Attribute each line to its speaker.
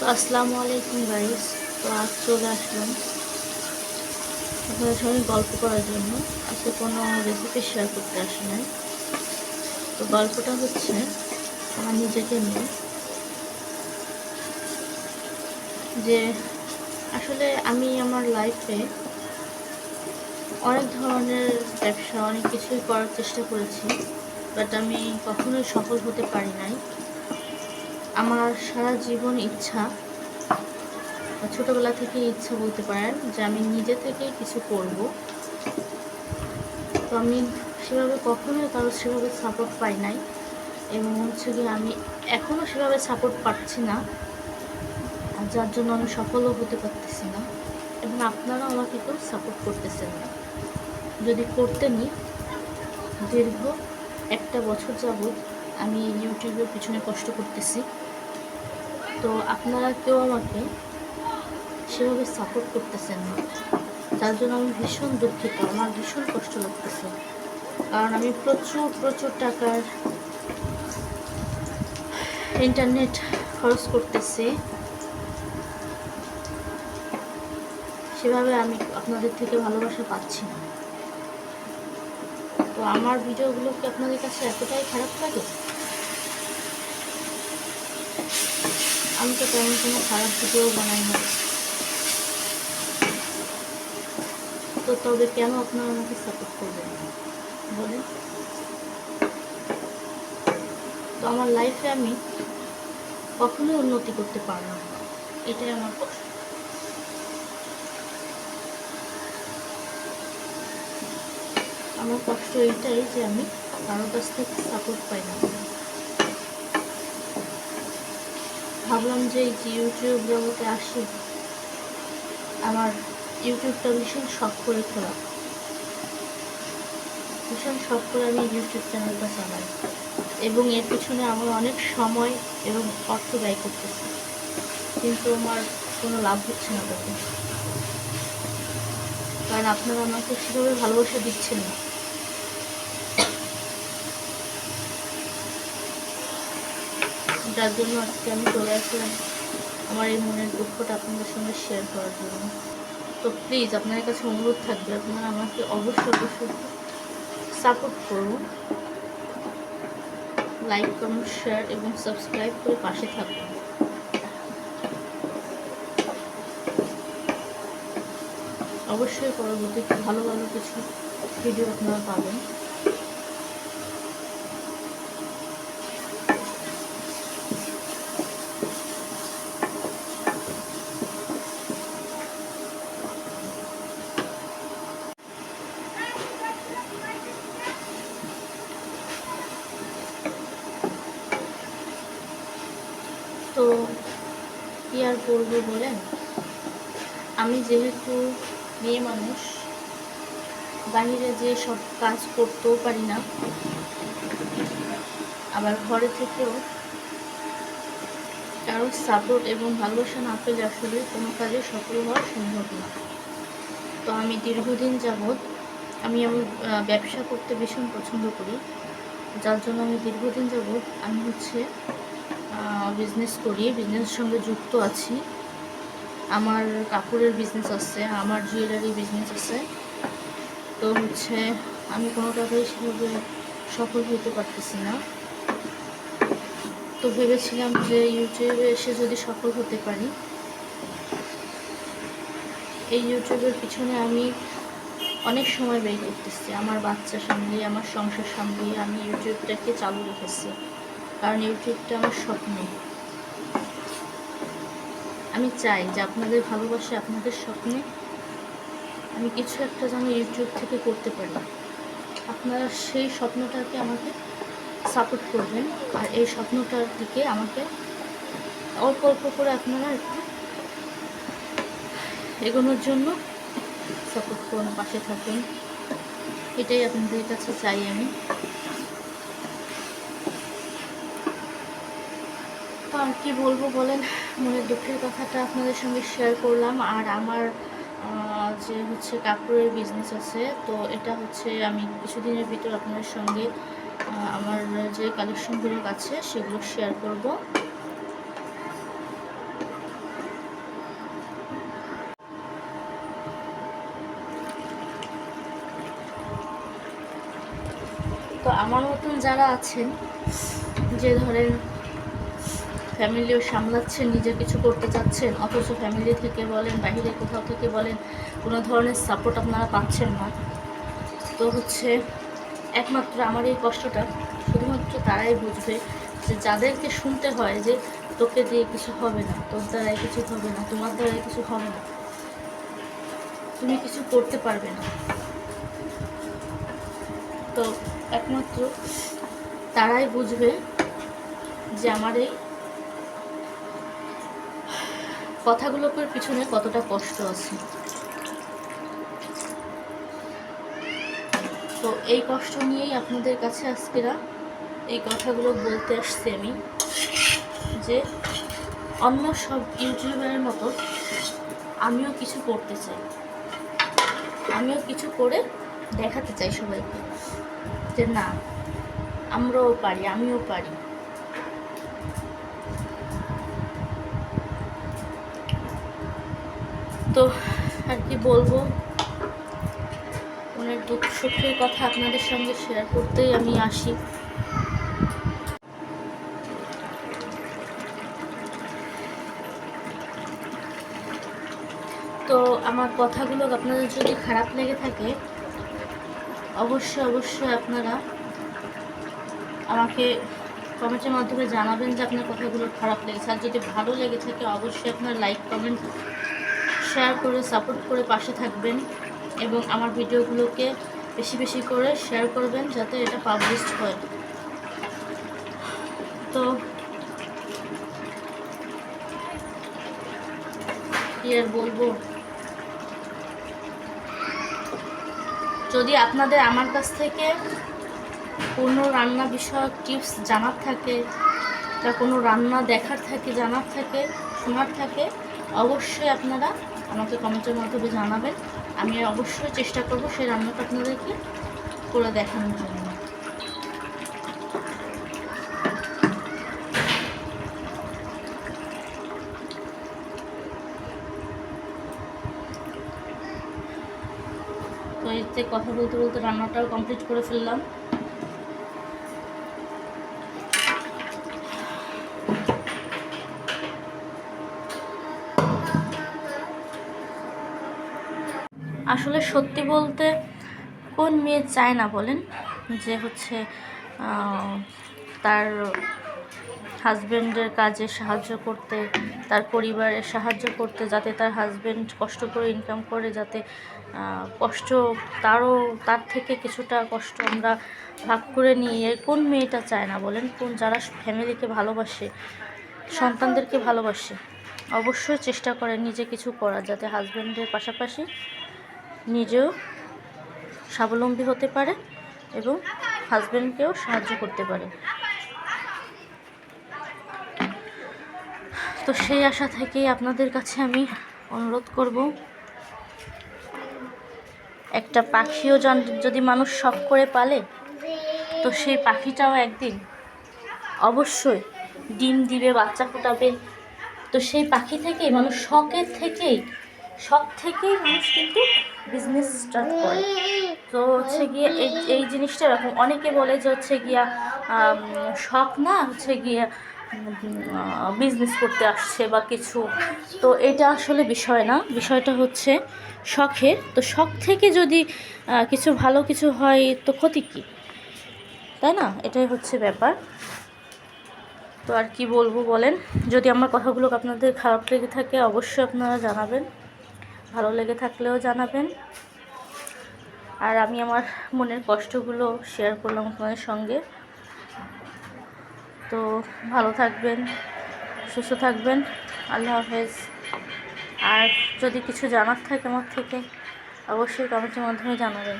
Speaker 1: তো আসসালামু আলাইকুম গাইস তো আজ চলে আসলাম আপনাদের সঙ্গে গল্প করার জন্য। আজকে কোনো রেসিপি শেয়ার করতে আসে নাই। তো গল্পটা হচ্ছে আমার নিজেকে নিয়ে। যে আসলে আমি আমার লাইফে অনেক ধরনের ব্যবসা, অনেক কিছুই করার চেষ্টা করেছি বাট আমি কখনোই সফল হতে পারি নাই। আমার সারা জীবন ইচ্ছা ছোটোবেলা থেকে ইচ্ছা বলতে পারেন, যে আমি নিজে থেকে কিছু করব। তো আমি সেভাবে কখনোই কারও সেভাবে সাপোর্ট পাই নাই এবং হচ্ছে কি আমি এখনও সেভাবে সাপোর্ট পাচ্ছি না যার জন্য আমি সফলও হতে পারতেছি না এবং আপনারাও আমাকে কেউ সাপোর্ট করতেছেন না। যদি করতেনি দীর্ঘ একটা বছর যাবৎ আমি ইউটিউবের পিছনে কষ্ট করতেছি। তো আপনারা কেউ আমাকে সেভাবে সাপোর্ট করতেছেন না। যার জন্য আমি ভীষণ দুঃখিত, আমার ভীষণ কষ্ট লাগতেছে। কারণ আমি প্রচুর প্রচুর টাকার ইন্টারনেট খরচ করতেছি। সেভাবে আমি আপনাদের থেকে ভালোবাসা পাচ্ছি না। তো আমার ভিডিওগুলো কি আপনাদের কাছে এতটাই খারাপ লাগে? আমি তো তেমন কোনো খারাপ ভিডিও বানাই না তো তবে কেন আপনারা আমাকে সাপোর্ট করবেন? বলেন। তো আমার লাইফে আমি কখনোই উন্নতি করতে পারলাম না। এটাই আমার কষ্ট আমার কষ্ট এইটাই যে আমি কারোর কাছ থেকে সাপোর্ট পাই না। ভাবলাম যে এই যে ইউটিউব জগতে আসি, আমার ইউটিউবটা ভীষণ শখ করে খোলা। ভীষণ শখ করে আমি ইউটিউব চ্যানেলটা চালাই। এবং এর পিছনে আমার অনেক সময় এবং অর্থ ব্যয় করতেছি। কিন্তু আমার কোনো লাভ হচ্ছে না তাতে কারণ আপনারা আমাকে সেভাবে ভালোবাসা দিচ্ছেন না। যার জন্য আজকে আমি চলে আসলাম আমার এই মনের দুঃখটা আপনাদের সঙ্গে শেয়ার করার জন্য। তো প্লিজ আপনাদের কাছে অনুরোধ থাকবে, আপনারা আমাকে অবশ্যই অবশ্যই সাপোর্ট করুন। লাইক কমেন্ট শেয়ার এবং সাবস্ক্রাইব করে পাশে থাকুন। অবশ্যই পরবর্তীতে ভালো ভালো কিছু ভিডিও আপনারা পাবেন তো কি আর করব বলেন আমি যেহেতু মেয়ে মানুষ বাইরে যে সব কাজ করতেও পারি না, আবার ঘরে থেকেও কারও সাপোর্ট এবং ভালোবাসা না পেলে আসলে কোনো কাজে সফল হওয়া সম্ভব না। তো আমি দীর্ঘদিন যাবৎ আমি আমার ব্যবসা করতে ভীষণ পছন্দ করি। যার জন্য আমি দীর্ঘদিন যাবৎ আমি হচ্ছে বিজনেস করি বিজনেসের সঙ্গে যুক্ত আছি। আমার কাপড়ের বিজনেস আছে, আমার জুয়েলারি বিজনেস আছে। তো হচ্ছে আমি কোনো কোনোটাতেই সেভাবে সফল হতে পারতেছি না। তো ভেবেছিলাম যে ইউটিউবে এসে যদি সফল হতে পারি, এই ইউটিউবের পিছনে আমি অনেক সময় ব্যয় করতেছি। আমার বাচ্চা সামলিয়ে আমার সংসার সামলিয়ে আমি ইউটিউবটাকে চালু রেখেছি। কারণ ইউটিউবটা আমার স্বপ্ন। আমি চাই যে আপনাদের ভালোবাসে আপনাদের স্বপ্নে আমি কিছু একটা যেন ইউটিউব থেকে করতে পারি। আপনারা সেই স্বপ্নটাকে আমাকে সাপোর্ট করবেন আর এই স্বপ্নটার দিকে আমাকে অল্প অল্প করে আপনারা একটু এগোনোর জন্য সাপোর্ট করুন, পাশে থাকুন। এটাই আপনাদের কাছে চাই আমি। আর কি বলব বলেন? মনের দুঃখের কথাটা আপনাদের সঙ্গে শেয়ার করলাম। আর আমার যে হচ্ছে কাপড়ের বিজনেস আছে, তো এটা হচ্ছে আমি কিছুদিনের ভিতর আপনাদের সঙ্গে আমার যে কালেকশনগুলো আছে সেগুলো শেয়ার করব। তো আমার মতন যারা আছেন, যে ধরেন ফ্যামিলিও সামলাচ্ছেন, নিজে কিছু করতে চাচ্ছেন, অথচ ফ্যামিলি থেকে বলেন, বাইরে কোথাও থেকে বলেন, কোনো ধরনের সাপোর্ট আপনারা পাচ্ছেন না। তো হচ্ছে একমাত্র আমার এই কষ্টটা, শুধুমাত্র তারাই বুঝবে যে যাদেরকে শুনতে হয় যে তোকে দিয়ে কিছু হবে না, তোর দ্বারাই কিছু হবে না, তোমার দ্বারাই কিছু হবে না, তুমি কিছু করতে পারবে না। তো একমাত্র তারাই বুঝবে যে আমার এই কথাগুলোর পিছনে কতটা কষ্ট আছে। তো এই কষ্ট নিয়েই আপনাদের কাছে আজকেরা এই কথাগুলো বলতে আসছি আমি, যে অন্য সব ইউটিউবারের মতো আমিও কিছু করতে চাই। আমিও কিছু করে দেখাতে চাই সবাইকে যে না, আমরাও পারি, আমিও পারি। তো আর কি বলব? অনেক দুঃখ সুখের কথা আপনাদের সঙ্গে শেয়ার করতেই আমি আসি। তো আমার কথাগুলো আপনাদের যদি খারাপ লেগে থাকে, অবশ্যই অবশ্যই আপনারা আমাকে কমেন্টের মাধ্যমে জানাবেন যে আপনার কথাগুলো খারাপ লেগেছে। আর যদি ভালো লেগে থাকে, অবশ্যই আপনার লাইক কমেন্ট শেয়ার করে সাপোর্ট করে পাশে থাকবেন এবং আমার ভিডিওগুলোকে বেশি বেশি করে শেয়ার করবেন যাতে এটা পাবলিশ হয়। তো আর বলব? যদি আপনাদের আমার কাছ থেকে কোনো রান্না বিষয়ক টিপস জানার থাকে, বা কোনো রান্না দেখার থাকে, জানার থাকে, শোনার থাকে অবশ্যই আপনারা আমাকে কমেন্টের মাধ্যমে জানাবেন। আমি অবশ্যই চেষ্টা করব সেই রান্নাটা আপনাদেরকে করে দেখানোর জন্য। তো এতে কথা বলতে বলতে রান্নাটাও কমপ্লিট করে ফেললাম। আসলে সত্যি বলতে কোন মেয়ে চায় না বলেন? যে হচ্ছে তার হাজব্যান্ডের কাজে সাহায্য করতে, তার পরিবারের সাহায্য করতে, যাতে তার হাজব্যান্ড কষ্ট করে ইনকাম করে, যাতে কষ্ট তারও, তার থেকে কিছুটা কষ্ট আমরা ভাগ করে নিয়ে কোন মেয়েটা চায় না বলেন? কোন, যারা ফ্যামিলিকে ভালোবাসে, সন্তানদেরকে ভালোবাসে, অবশ্যই চেষ্টা করে নিজে কিছু করার, যাতে হাজব্যান্ডের পাশাপাশি নিজেও স্বাবলম্বী হতে পারে এবং হাজব্যান্ডকেও সাহায্য করতে পারে। তো সেই আশা থেকেই আপনাদের কাছে আমি অনুরোধ করব, একটা পাখিও যদি মানুষ শখ করে পালে, তো সেই পাখিটাও একদিন অবশ্যই ডিম দিবে, বাচ্চা ফোটাবে। তো সেই পাখি থেকেই, মানুষ শখের থেকেই শখ থেকেই মানুষ কিন্তু বিজনেস স্টার্ট করে। তো হচ্ছে গিয়ে এই এই জিনিসটা এরকম। অনেকে বলে যে হচ্ছে গিয়া শখ না হচ্ছে গিয়া বিজনেস করতে আসছে বা কিছু। তো এটা আসলে বিষয় না। বিষয়টা হচ্ছে শখের। তো শখ থেকে যদি কিছু ভালো কিছু হয় তো ক্ষতি কী? তাই না? এটাই হচ্ছে ব্যাপার। তো আর কি বলব বলেন? যদি আমার কথাগুলো আপনাদের খারাপ লেগে থাকে, অবশ্যই আপনারা জানাবেন। ভালো লেগে থাকলেও জানাবেন। আর আমি আমার মনের কষ্টগুলো শেয়ার করলাম আপনাদের সঙ্গে। তো ভালো থাকবেন, সুস্থ থাকবেন, আল্লাহ হাফেজ। আর যদি কিছু জানার থাকে আমার থেকে, অবশ্যই কমেন্টের মাধ্যমে জানাবেন।